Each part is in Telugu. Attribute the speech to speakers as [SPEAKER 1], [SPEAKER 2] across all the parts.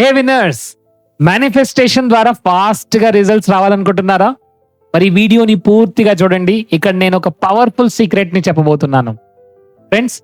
[SPEAKER 1] హే విన్నర్స్ మేనిఫెస్టేషన్ ద్వారా ఫాస్ట్గా రిజల్ట్స్ రావాలనుకుంటున్నారా? మరి వీడియోని పూర్తిగా చూడండి. ఇక్కడ నేను ఒక పవర్ఫుల్ సీక్రెట్ని చెప్పబోతున్నాను. Friends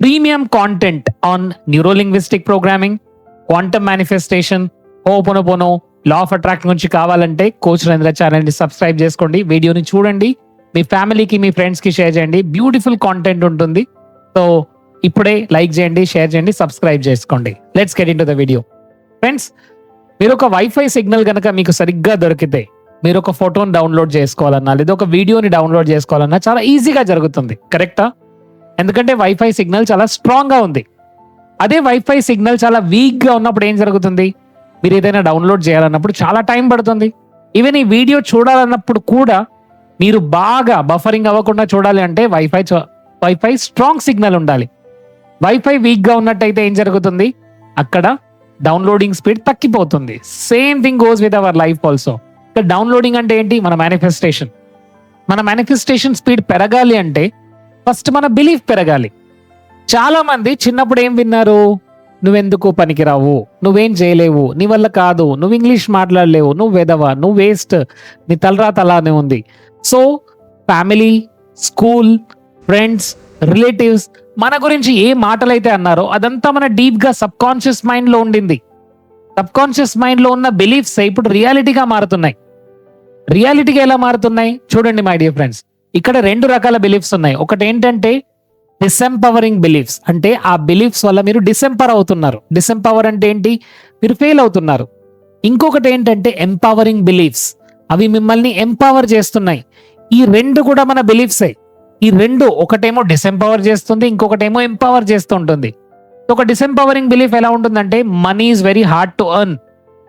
[SPEAKER 1] premium content on neurolinguistic programming quantum manifestation ho'oponopono law of attract గురించి కావాలంటే కోచ్ రంధ్ర ఛానల్ని సబ్స్క్రైబ్ చేసుకోండి. వీడియోని చూడండి. మీ ఫ్యామిలీకి మీ ఫ్రెండ్స్కి షేర్ చేయండి. బ్యూటిఫుల్ కాంటెంట్ ఉంటుంది. సో ఇప్పుడే లైక్ చేయండి షేర్ చేయండి సబ్స్క్రైబ్ చేసుకోండి. Let's get into the video friends మీరు ఒక వైఫై సిగ్నల్ కనుక మీకు సరిగ్గా దొరికితే మీరు ఒక ఫోటోని డౌన్లోడ్ చేసుకోవాలన్నా లేదా ఒక వీడియోని డౌన్లోడ్ చేసుకోవాలన్నా చాలా ఈజీగా జరుగుతుంది. కరెక్టా ఎందుకంటే వైఫై సిగ్నల్ చాలా స్ట్రాంగ్గా ఉంది. అదే వైఫై సిగ్నల్ చాలా వీక్గా ఉన్నప్పుడు ఏం జరుగుతుంది? మీరు ఏదైనా డౌన్లోడ్ చేయాలన్నప్పుడు చాలా టైం పడుతుంది. ఈవెన్ ఈ వీడియో చూడాలన్నప్పుడు కూడా మీరు బాగా బఫరింగ్ అవ్వకుండా చూడాలి అంటే వైఫై వైఫై స్ట్రాంగ్ సిగ్నల్ ఉండాలి. వైఫై వీక్గా ఉన్నట్టయితే ఏం జరుగుతుంది? అక్కడ డౌన్లోడింగ్ స్పీడ్ తగ్గిపోతుంది same thing goes with our life also ఇక్కడ డౌన్లోడింగ్ అంటే ఏంటి? మన మేనిఫెస్టేషన్ మన మేనిఫెస్టేషన్ స్పీడ్ పెరగాలి అంటే ఫస్ట్ మన బిలీఫ్ పెరగాలి. చాలా మంది చిన్నప్పుడు ఏం విన్నారు? నువ్వెందుకు పనికిరావు? నువ్వేం చేయలేవు? నీ వల్ల కాదు. నువ్వు ఇంగ్లీష్ మాట్లాడలేవు. నువ్వు వెదవ నువ్వు వేస్ట్ నీ తలరాత అలానే ఉంది. So family school friends relatives మన గురించి ఏ మాటలైతే అన్నారో అదంతా మన డీప్గా సబ్ కాన్షియస్ మైండ్లో ఉండింది. సబ్ కాన్షియస్ మైండ్లో ఉన్న బిలీఫ్స్ ఇప్పుడు రియాలిటీగా మారుతున్నాయి. రియాలిటీగా ఎలా మారుతున్నాయి? చూడండి మై డియర్ ఫ్రెండ్స్ ఇక్కడ రెండు రకాల బిలీఫ్స్ ఉన్నాయి. ఒకటి ఏంటంటే డిసెంపవరింగ్ బిలీఫ్స్ అంటే ఆ బిలీఫ్స్ వల్ల మీరు డిసెంపర్ అవుతున్నారు. డిసెంపవర్ అంటే ఏంటి? మీరు ఫెయిల్ అవుతున్నారు. ఇంకొకటి ఏంటంటే ఎంపవరింగ్ బిలీఫ్స్ అవి మిమ్మల్ని ఎంపవర్ చేస్తున్నాయి. ఈ రెండు కూడా మన బిలీఫ్సే. ఈ రెండు ఒకటేమో డిసెంపవర్ చేస్తుంది ఇంకొకటేమో ఎంపవర్ చేస్తుంటుంది. ఒక డిసెంపవరింగ్ బిలీఫ్ ఎలా ఉంటుందంటే money is very hard to earn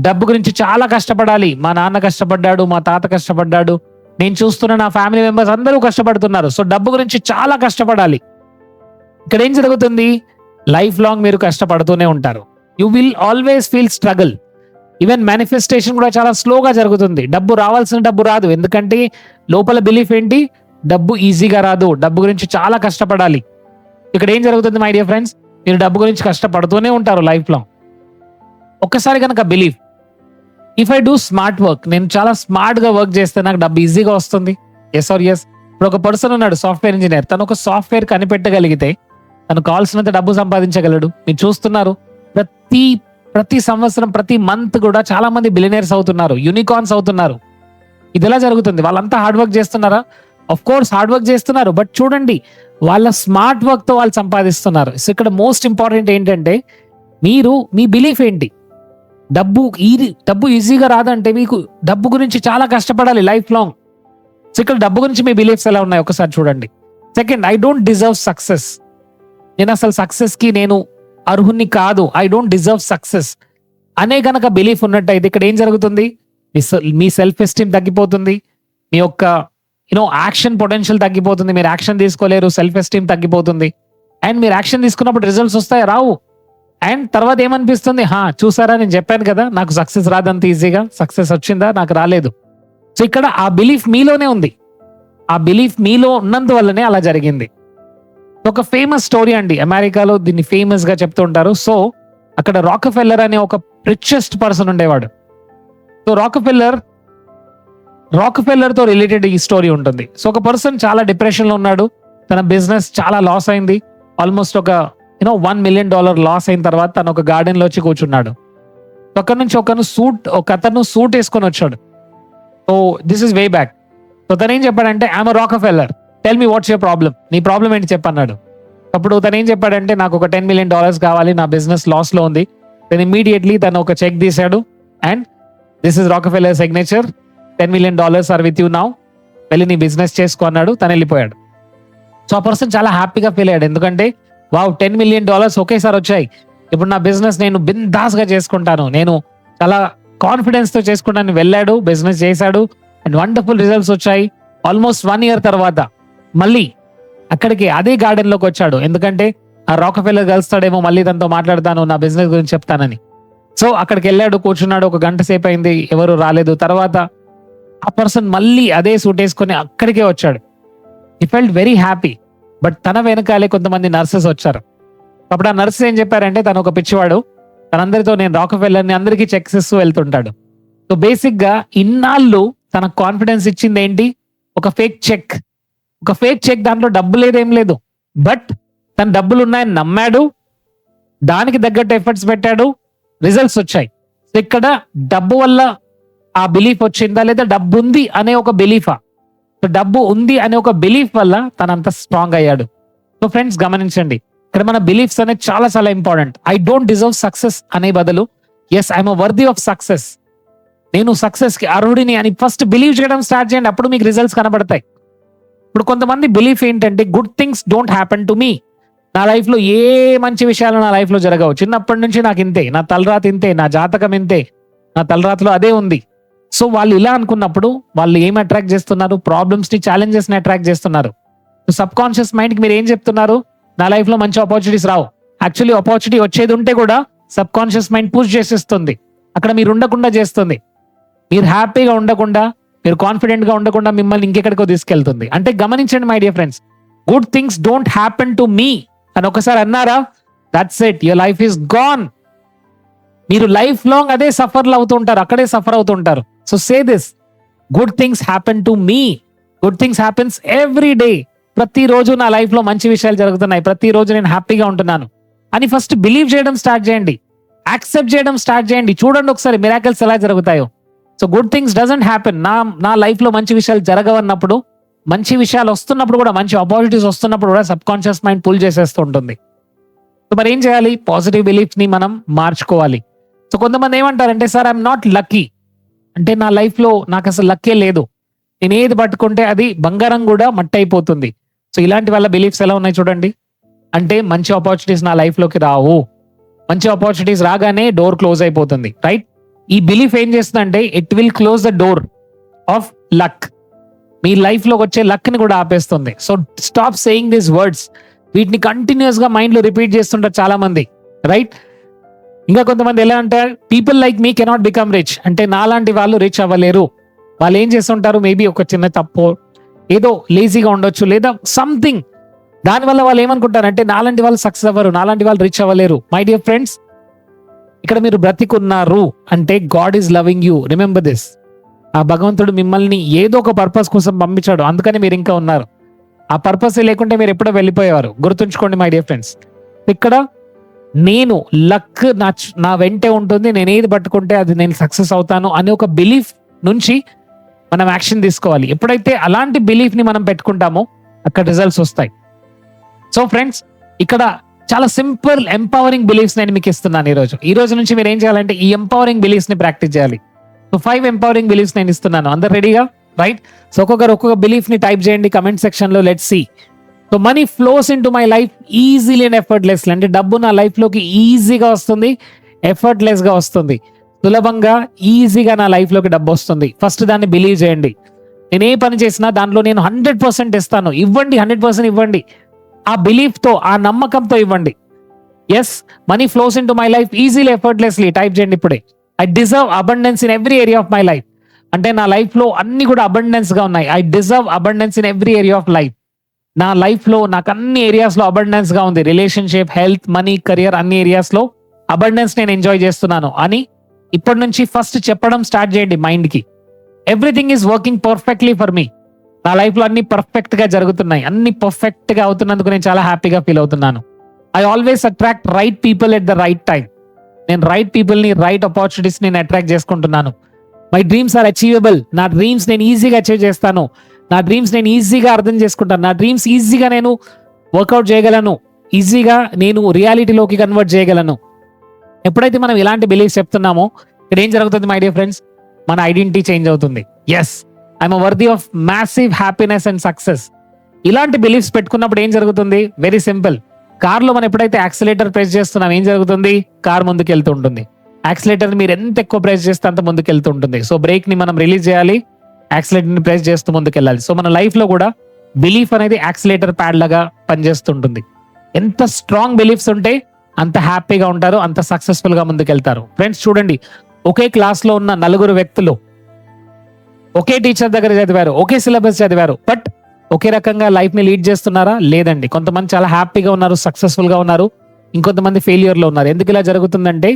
[SPEAKER 1] డబ్బు గురించి చాలా కష్టపడాలి. మా నాన్న కష్టపడ్డాడు మా తాత కష్టపడ్డాడు. నేను చూస్తున్న నా ఫ్యామిలీ మెంబర్స్ అందరూ కష్టపడుతున్నారు. సో డబ్బు గురించి చాలా కష్టపడాలి. ఇక్కడ ఏం జరుగుతుంది? లైఫ్ లాంగ్ మీరు కష్టపడుతూనే ఉంటారు. You will always feel struggle even manifestation కూడా చాలా స్లోగా జరుగుతుంది. డబ్బు రావాల్సిన డబ్బు రాదు. ఎందుకంటే లోపల బిలీఫ్ ఏంటి? డబ్బు ఈజీగా రాదు. డబ్బు గురించి చాలా కష్టపడాలి. ఇక్కడ ఏం జరుగుతుంది మై డియర్ ఫ్రెండ్స్ మీరు డబ్బు గురించి కష్టపడుతూనే ఉంటారు లైఫ్లో ఒక్కసారి కనుక believe if I do smart work నేను చాలా స్మార్ట్గా వర్క్ చేస్తే నాకు డబ్బు ఈజీగా వస్తుంది. ఎస్ ఆర్ ఎస్ ఇప్పుడు ఒక పర్సన్ ఉన్నాడు సాఫ్ట్వేర్ ఇంజనీర్ తను ఒక సాఫ్ట్వేర్ కనిపెట్టగలిగితే తను కావాల్సినంత డబ్బు సంపాదించగలడు. మీరు చూస్తున్నారు ప్రతి ప్రతి సంవత్సరం ప్రతి మంత్ కూడా చాలా మంది బిలినర్స్ అవుతున్నారు యూనికార్న్స్ అవుతున్నారు. ఇది ఎలా జరుగుతుంది? వాళ్ళంతా హార్డ్ వర్క్ చేస్తున్నారా? ఆఫ్ కోర్స్ హార్డ్ వర్క్ చేస్తున్నారు బట్ చూడండి వాళ్ళ స్మార్ట్ వర్క్తో వాళ్ళు సంపాదిస్తున్నారు. సో ఇక్కడ మోస్ట్ ఇంపార్టెంట్ ఏంటంటే మీరు మీ బిలీఫ్ ఏంటి? డబ్బు ఈ డబ్బు ఈజీగా రాదంటే మీకు డబ్బు గురించి చాలా కష్టపడాలి లైఫ్ లాంగ్ సో ఇక్కడ డబ్బు గురించి మీ బిలీఫ్స్ ఎలా ఉన్నాయి? ఒకసారి చూడండి. Second I don't deserve success నేను అసలు సక్సెస్కి నేను అర్హుణ్ణి కాదు. ఐ డోంట్ డిజర్వ్ సక్సెస్ అనే గనక బిలీఫ్ ఉన్నట్టయితే ఇక్కడ ఏం జరుగుతుంది? మీ సెల్- మీ సెల్ఫ్ ఎస్టీమ్ తగ్గిపోతుంది. మీ యొక్క యూనో యాక్షన్ పొటెన్షియల్ తగ్గిపోతుంది. మీరు యాక్షన్ తీసుకోలేరు సెల్ఫ్ ఎస్టీమ్ తగ్గిపోతుంది. అండ్ మీరు యాక్షన్ తీసుకున్నప్పుడు రిజల్ట్స్ వస్తాయి? రావు. అండ్ తర్వాత ఏమనిపిస్తుంది? హా చూసారా? నేను చెప్పాను కదా నాకు సక్సెస్ రాదంత ఈజీగా సక్సెస్ వచ్చిందా? నాకు రాలేదు. సో ఇక్కడ ఆ బిలీఫ్ మీలోనే ఉంది. ఆ బిలీఫ్ మీలో ఉన్నందువల్లనే అలా జరిగింది. ఒక ఫేమస్ స్టోరీ అండి. అమెరికాలో దీన్ని ఫేమస్గా చెప్తూ ఉంటారు. సో అక్కడ రాకఫెల్లర్ అనే ఒక రిచెస్ట్ పర్సన్ ఉండేవాడు. సో రాకఫెల్లర్ రాక్తో రిలేటెడ్ ఈ స్టోరీ ఉంటుంది. సో ఒక పర్సన్ చాలా డిప్రెషన్లో ఉన్నాడు. తన బిజినెస్ చాలా లాస్ అయింది. ఆల్మోస్ట్ ఒక you know one million dollar loss అయిన తర్వాత తను ఒక గార్డెన్లో వచ్చి కూర్చున్నాడు. అక్కడ నుంచి ఒకను సూట్ ఒక అతను సూట్ వేసుకొని వచ్చాడు. So this is way back so తను ఏం చెప్పాడంటే I'm Rockefeller tell me what's your problem నీ ప్రాబ్లం ఏంటి చెప్పన్నాడు అప్పుడు తను ఏం చెప్పాడంటే నాకు ఒక టెన్ మిలియన్ డాలర్స్ కావాలి. నా బిజినెస్ లాస్లో ఉంది. దెన్ ఇమీడియట్లీ తను ఒక చెక్ తీశాడు. And this is Rockefeller signature ten million dollars are with you now. వెళ్ళి నీ బిజినెస్ చేసుకో అన్నాడు తను వెళ్ళిపోయాడు. సో ఆ పర్సన్ చాలా హ్యాపీగా ఫీల్ అయ్యాడు. ఎందుకంటే వావ్ టెన్ మిలియన్ డాలర్స్ ఒకేసారి వచ్చాయి. ఇప్పుడు నా బిజినెస్ నేను బిందాస్గా చేసుకుంటాను. నేను చాలా కాన్ఫిడెన్స్తో చేసుకుంటాను. వెళ్ళాడు బిజినెస్ చేశాడు. అండ్ వండర్ఫుల్ రిజల్ట్స్ వచ్చాయి. ఆల్మోస్ట్ వన్ ఇయర్ తర్వాత మళ్ళీ అక్కడికి అదే గార్డెన్లోకి వచ్చాడు. ఎందుకంటే ఆ రాకఫెల్లర్ కలుస్తాడేమో మళ్ళీ తనతో మాట్లాడతాను నా బిజినెస్ గురించి చెప్తానని. సో అక్కడికి వెళ్ళాడు కూర్చున్నాడు ఒక గంట సేపు అయింది ఎవరు రాలేదు. తర్వాత ఆ పర్సన్ మళ్ళీ అదే సూట్ వేసుకొని అక్కడికే వచ్చాడు. ఈ ఫెల్ట్ వెరీ హ్యాపీ బట్ తన వెనకాలే కొంతమంది నర్సెస్ వచ్చారు. అప్పుడు ఆ నర్స్ ఏం చెప్పారంటే తను ఒక పిచ్చివాడు. తనందరితో నేను రాక వెళ్ళని అందరికీ చెక్స్ ఇస్తూ వెళ్తుంటాడు. సో బేసిక్గా ఇన్నాళ్ళు తన కాన్ఫిడెన్స్ ఇచ్చింది ఏంటి? ఒక ఫేక్ చెక్ ఒక ఫేక్ చెక్ దాంట్లో డబ్బు లేదేం లేదు. బట్ తన డబ్బులు ఉన్నాయని నమ్మాడు. దానికి తగ్గట్టు ఎఫర్ట్స్ పెట్టాడు. రిజల్ట్స్ వచ్చాయి. సో ఇక్కడ డబ్బు వల్ల ఆ బిలీఫ్ వచ్చిందా లేదా? డబ్బు ఉంది అనే ఒక బిలీఫా డబ్బు ఉంది అనే ఒక బిలీఫ్ వల్ల తనంత స్ట్రాంగ్ అయ్యాడు. సో ఫ్రెండ్స్ గమనించండి. ఇక్కడ మన బిలీఫ్స్ అనేది చాలా చాలా important I don't deserve success అనే బదులు yes I'm worthy of success నేను సక్సెస్కి అర్హుడిని అని ఫస్ట్ బిలీవ్ చేయడం స్టార్ట్ చేయండి. అప్పుడు మీకు రిజల్ట్స్ కనబడతాయి. ఇప్పుడు కొంతమంది బిలీఫ్ ఏంటంటే good things don't happen to me నా లైఫ్లో ఏ మంచి విషయాలు నా లైఫ్లో జరగవు. చిన్నప్పటి నుంచి నాకు ఇంతే. నా తలరాత ఇంతే నా జాతకం ఇంతే. నా తలరాతలో అదే ఉంది. సో వాళ్ళు ఇలా అనుకున్నప్పుడు వాళ్ళు ఏం అట్రాక్ట్ చేస్తున్నారు? ప్రాబ్లమ్స్ని ఛాలెంజెస్ని అట్రాక్ట్ చేస్తున్నారు. సబ్ కాన్షియస్ మైండ్కి మీరు ఏం చెప్తున్నారు? నా లైఫ్లో మంచి ఆపర్చునిటీస్ రావు. యాక్చువల్లీ ఆపర్చునిటీ వచ్చేది ఉంటే కూడా సబ్ కాన్షియస్ మైండ్ పూజ చేసేస్తుంది. అక్కడ మీరు ఉండకుండా చేస్తుంది. మీరు హ్యాపీగా ఉండకుండా మీరు కాన్ఫిడెంట్గా ఉండకుండా మిమ్మల్ని ఇంకెక్కడికో తీసుకెళ్తుంది. అంటే గమనించండి my dear friends good things don't happen to me అని ఒకసారి అన్నారా? That's it your life is gone మీరు లైఫ్ లాంగ్ అదే సఫర్లు అవుతుంటారు అక్కడే సఫర్ అవుతుంటారు. So say this good things happen to me good things happens every day ప్రతిరోజు నా లైఫ్లో మంచి విషయాలు జరుగుతున్నాయి. ప్రతిరోజు నేను హ్యాపీగా ఉంటున్నాను. అని ఫస్ట్ బిలీవ్ చేయడం స్టార్ట్ చేయండి. యాక్సెప్ట్ చేయడం స్టార్ట్ చేయండి. చూడండి ఒకసారి మిరాకల్స్ ఎలా జరుగుతాయో. So good things doesn't happen నా నా లైఫ్లో మంచి విషయాలు జరగవన్నప్పుడు మంచి విషయాలు వస్తున్నప్పుడు కూడా మంచి ఆపర్చునిటీస్ వస్తున్నప్పుడు కూడా సబ్ కాన్షియస్ మైండ్ పుల్ చేసేస్తూ ఉంటుంది. సో మరి ఏం చేయాలి? పాజిటివ్ బిలీఫ్ని మనం మార్చుకోవాలి. సో కొంతమంది ఏమంటారంటే సార్ ఐఎమ్ నాట్ లక్కీ అంటే నా లైఫ్లో నాకు అసలు లక్కే లేదు. నేను ఏది పట్టుకుంటే అది బంగారం కూడా మట్టి అయిపోతుంది సో ఇలాంటి వాళ్ళ బిలీఫ్స్ ఎలా ఉన్నాయి చూడండి. అంటే మంచి ఆపర్చునిటీస్ నా లైఫ్లోకి రావు. మంచి ఆపర్చునిటీస్ రాగానే డోర్ క్లోజ్ అయిపోతుంది రైట్ ఈ బిలీఫ్ ఏం చేస్తుందంటే it will close the door of luck మీ లైఫ్లోకి వచ్చే లక్ని కూడా ఆపేస్తుంది. So stop saying these words వీటిని కంటిన్యూస్గా మైండ్లో రిపీట్ చేస్తుంటారు చాలా మంది రైట్ ఇంకా కొంతమంది ఎలా అంటారు people like me cannot become rich అంటే నాలాంటి వాళ్ళు రిచ్ అవ్వలేరు. వాళ్ళు ఏం చేస్తుంటారు? మేబీ ఒక చిన్న తప్పు ఏదో లేజీగా ఉండొచ్చు లేదా సంథింగ్ దానివల్ల వాళ్ళు ఏమనుకుంటారు అంటే నాలాంటి వాళ్ళు సక్సెస్ అవ్వరు నాలాంటి వాళ్ళు రిచ్ అవ్వలేరు. మై డియర్ ఫ్రెండ్స్ ఇక్కడ మీరు బ్రతికున్నారు అంటే God is loving you remember this ఆ భగవంతుడు మిమ్మల్ని ఏదో ఒక పర్పస్ కోసం పంపించాడు అందుకని మీరు ఇంకా ఉన్నారు. ఆ పర్పస్ లేకుంటే మీరు ఎప్పుడో వెళ్ళిపోయేవారు. గుర్తుంచుకోండి మై డియర్ ఫ్రెండ్స్ ఇక్కడ నేను లక్ నా నా వెంటే ఉంటుంది నేను ఏది పట్టుకుంటే అది నేను సక్సెస్ అవుతాను అనే ఒక బిలీఫ్ నుంచి మనం యాక్షన్ తీసుకోవాలి. ఎప్పుడైతే అలాంటి బిలీఫ్ని మనం పెట్టుకుంటామో అక్కడ రిజల్ట్స్ వస్తాయి. సో ఫ్రెండ్స్ ఇక్కడ చాలా సింపుల్ ఎంపవరింగ్ బిలీఫ్స్ నేను మీకు ఇస్తున్నాను ఈ రోజు. ఈ రోజు నుంచి మీరు ఏం చేయాలంటే ఈ ఎంపవరింగ్ బిలీఫ్స్ని ప్రాక్టీస్ చేయాలి. సో ఫైవ్ ఎంపవరింగ్ బిలీఫ్స్ నేను ఇస్తున్నాను. అందరు రెడీగా రైట్ సో ఒక్కొక్కరు ఒక్కొక్క బిలీఫ్ని టైప్ చేయండి కమెంట్ సెక్షన్లో let see so money flows into my life easily and effortlessly అంటే డబ్బు నా లైఫ్లోకి ఈజీగా వస్తుంది ఎఫర్ట్లెస్గా వస్తుంది. సులభంగా ఈజీగా నా లైఫ్లోకి డబ్బు వస్తుంది. ఫస్ట్ దాన్ని బిలీవ్ చేయండి. నేను ఏ పని చేసినా దాంట్లో నేను హండ్రెడ్ పర్సెంట్ ఇస్తాను. ఇవ్వండి హండ్రెడ్ పర్సెంట్ ఇవ్వండి. ఆ బిలీఫ్తో ఆ నమ్మకంతో ఇవ్వండి. Yes money flows into my life easily effortlessly type చేయండి ఇప్పుడే. I deserve abundance in every area of my life అంటే నా లైఫ్లో అన్ని కూడా అబండెన్స్గా ఉన్నాయి. I deserve abundance in every area of life నా లైఫ్లో నాకు అన్ని ఏరియాస్లో అబండెన్స్గా ఉంది. రిలేషన్షిప్ హెల్త్ మనీ కెరియర్ అన్ని ఏరియాస్లో అబండెన్స్ నేను ఎంజాయ్ చేస్తున్నాను. అని ఇప్పటి నుంచి ఫస్ట్ చెప్పడం స్టార్ట్ చేయండి మైండ్కి. Everything is working perfectly for me నా లైఫ్లో అన్ని పర్ఫెక్ట్గా జరుగుతున్నాయి. అన్ని పర్ఫెక్ట్గా అవుతున్నందుకు నేను చాలా హ్యాపీగా ఫీల్ అవుతున్నాను. I always attract right people at the right time నేను రైట్ పీపుల్ని రైట్ ఆపర్చునిటీస్ నేను అట్రాక్ట్ చేసుకుంటున్నాను. మై డ్రీమ్స్ ఆర్ అచీవబుల్ నా డ్రీమ్స్ నేను ఈజీగా అచీవ్ చేస్తాను. నా డ్రీమ్స్ నేను ఈజీగా అర్థం చేసుకుంటాను. నా డ్రీమ్స్ ఈజీగా నేను వర్కౌట్ చేయగలను. ఈజీగా నేను రియాలిటీలోకి కన్వర్ట్ చేయగలను. ఎప్పుడైతే మనం ఇలాంటి బిలీఫ్స్ చెప్తున్నామో ఇక్కడ ఏం జరుగుతుంది మై డియర్ ఫ్రెండ్స్ మన ఐడెంటిటీ చేంజ్ అవుతుంది. Yes I'm worthy of massive happiness and success ఇలాంటి బిలీఫ్స్ పెట్టుకున్నప్పుడు ఏం జరుగుతుంది? వెరీ సింపుల్ కార్లో మనం ఎప్పుడైతే యాక్సిలేటర్ ప్రెస్ చేస్తున్నాం ఏం జరుగుతుంది? కార్ ముందుకు వెళ్తూ ఉంటుంది యాక్సిలేటర్ మీరు ఎంత ఎక్కువ ప్రెస్ చేస్తే అంత ముందుకు వెళ్తూ ఉంటుంది. సో బ్రేక్ని మనం రిలీజ్ చేయాలి. యాక్సిలేటర్ని ప్రెస్ చేస్తూ ముందుకు వెళ్ళాలి సో మన లైఫ్లో కూడా బిలీఫ్ అనేది యాక్సిలేటర్ ప్యాడ్ లాగా పనిచేస్తుంటుంది. ఎంత స్ట్రాంగ్ బిలీఫ్స్ ఉంటే అంత హ్యాపీగా ఉంటారు అంత సక్సెస్ఫుల్గా ముందుకెళ్తారు. ఫ్రెండ్స్ చూడండి ఒకే క్లాస్లో ఉన్న నలుగురు వ్యక్తులు ఒకే టీచర్ దగ్గర చదివారు ఒకే సిలబస్ చదివారు బట్ ఒకే రకంగా లైఫ్ని లీడ్ చేస్తున్నారా? లేదండి. కొంతమంది చాలా హ్యాపీగా ఉన్నారు సక్సెస్ఫుల్గా ఉన్నారు ఇంకొంతమంది ఫెయిల్యూర్లో ఉన్నారు. ఎందుకు ఇలా జరుగుతుందంటే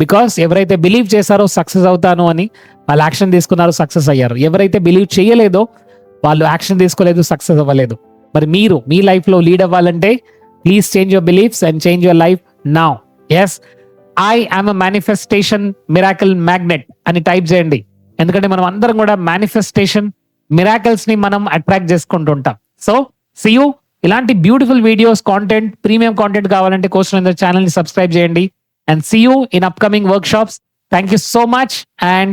[SPEAKER 1] బికాస్ ఎవరైతే బిలీవ్ చేశారో సక్సెస్ అవుతాను అని వాళ్ళు యాక్షన్ తీసుకున్నారు సక్సెస్ అయ్యారు. ఎవరైతే బిలీవ్ చేయలేదో వాళ్ళు యాక్షన్ తీసుకోలేదు సక్సెస్ అవ్వలేదు. మరి మీరు మీ లైఫ్లో లీడ్ అవ్వాలంటే please change your beliefs and change your life నా yes I am a manifestation miracle magnet అని టైప్ చేయండి. ఎందుకంటే మనం అందరం కూడా మేనిఫెస్టేషన్ మిరాకల్స్ని మనం అట్రాక్ట్ చేసుకుంటుంటాం సో సి యూ ఇలాంటి beautiful videos content premium content కావాలంటే కోషన్ ఛానల్ని సబ్స్క్రైబ్ చేయండి. And see you in upcoming workshops thank you so much and